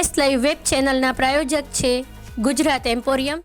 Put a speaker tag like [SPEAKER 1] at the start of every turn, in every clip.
[SPEAKER 1] S live web ચેનલના પ્રાયોજક છે Gujarat emporium.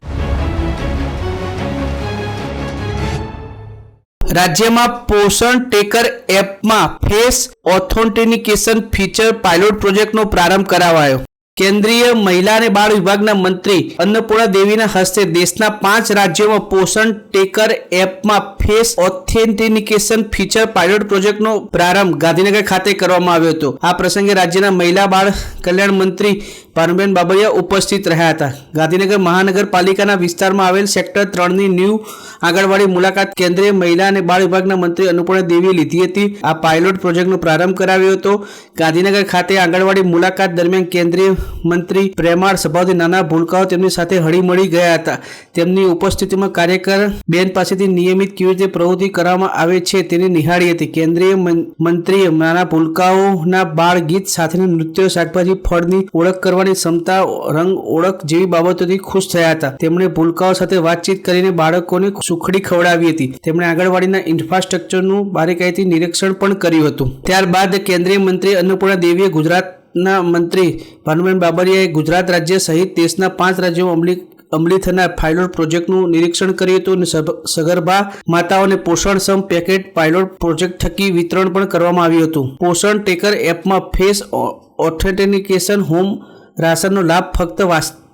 [SPEAKER 2] રાજ્યમાં પોષણ ટેકર એપમાં ફેસ ઓથોન્ટિનિકેશન ફીચર પાયલોટ પ્રોજેક્ટનો પ્રારંભ કરાવાયો. કેન્દ્રીય મહિલા અને બાળ વિભાગના મંત્રી અન્નપૂર્ણા દેવીના હસ્તે દેશના પાંચ રાજ્યોમાં પોષણ ટેકર એપમાં ફેસ ઓથેન્ટિનિકેશન ફીચર પાયલોટ પ્રોજેક્ટનો પ્રારંભ ગાંધીનગર ખાતે કરવામાં આવ્યો હતો. આ પ્રસંગે રાજ્યના મહિલા બાળ કલ્યાણ મંત્રી ભાનુબેન બાબરિયા ઉપસ્થિત રહ્યા હતા. ગાંધીનગર મહાનગરપાલિકાના વિસ્તારમાં આવેલ સેક્ટર ત્રણની ન્યૂ આંગણવાડી મુલાકાત કેન્દ્રીય મહિલા અને બાળ વિભાગના મંત્રી અન્નપૂર્ણા દેવીએ લીધી હતી. આ પાયલોટ પ્રોજેક્ટનો પ્રારંભ કરાવ્યો હતો. ગાંધીનગર ખાતે આંગણવાડી મુલાકાત દરમિયાન કેન્દ્રીય મંત્રી પ્રેમાળ સભાથી નાના ભૂલકાઓ તેમની સાથે હળીમળી ગયા હતા. તેમની ઉપસ્થિતિમાં કાર્યકર બેન પાસેથી નિયમિત કેવી રીતે પ્રવૃત્તિ કરવામાં આવે છે તેને નિહાળી હતી. કેન્દ્રીય મંત્રીએ નાના ભૂલકાઓના બાળ ગીત સાથેના નૃત્યો, શાકભાજી, ફળની ઓળખ કરવાની ક્ષમતા, રંગ ઓળખ જેવી બાબતોથી ખુશ થયા હતા. તેમણે ભૂલકાઓ સાથે વાતચીત કરીને બાળકોને સુખડી ખવડાવી હતી. તેમણે આંગણવાડીના ઇન્ફ્રાસ્ટ્રક્ચરનું બારીકાઈથી નિરીક્ષણ પણ કર્યું હતું. ત્યારબાદ કેન્દ્રીય મંત્રી અન્નપૂર્ણા દેવીએ ગુજરાતના મંત્રી ભાનુબેન બાબરિયાએ ગુજરાત રાજ્ય સહિત દેશના પાંચ રાજ્યો અમલી અમલી થનાર પાયલોટ પ્રોજેક્ટનું નિરીક્ષણ અને સબ- સગર્ભા માતાઓને પોષણક્ષમ પેકેટ પાયલોટ પ્રોજેક્ટ થકી વિતરણ પણ કરવામાં આવ્યું હતું. પોષણ ટેકર એપમાં ફેસ ઓથેન્ટિકેશન, હોમ રાશનનો લાભ ફક્ત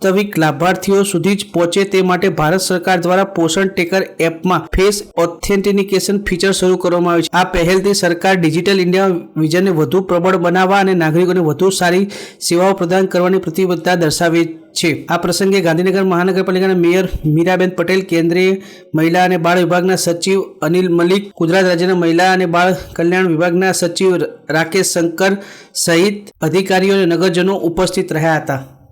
[SPEAKER 2] વાસ્તવિક લાભાર્થીઓ સુધી જ પહોંચે તે માટે ભારત સરકાર દ્વારા પોષણ ટેકર એપમાં ફેસ ઓથેન્ટિકેશન ફીચર શરૂ કરવામાં આવ્યું છે. આ પહેલથી સરકાર ડિજિટલ ઇન્ડિયા વિઝનને વધુ પ્રબળ બનાવવા અને નાગરિકોને વધુ સારી સેવાઓ પ્રદાન કરવાની પ્રતિબદ્ધતા દર્શાવે છે. આ પ્રસંગે ગાંધીનગર મહાનગરપાલિકાના મેયર મીરાબેન પટેલ, કેન્દ્રીય મહિલા અને બાળ વિભાગના સચિવ અનિલ મલિક, ગુજરાત રાજ્યના મહિલા અને બાળ કલ્યાણ વિભાગના સચિવ રાકેશ શંકર સહિત અધિકારીઓ અને નગરજનો ઉપસ્થિત રહ્યા હતા.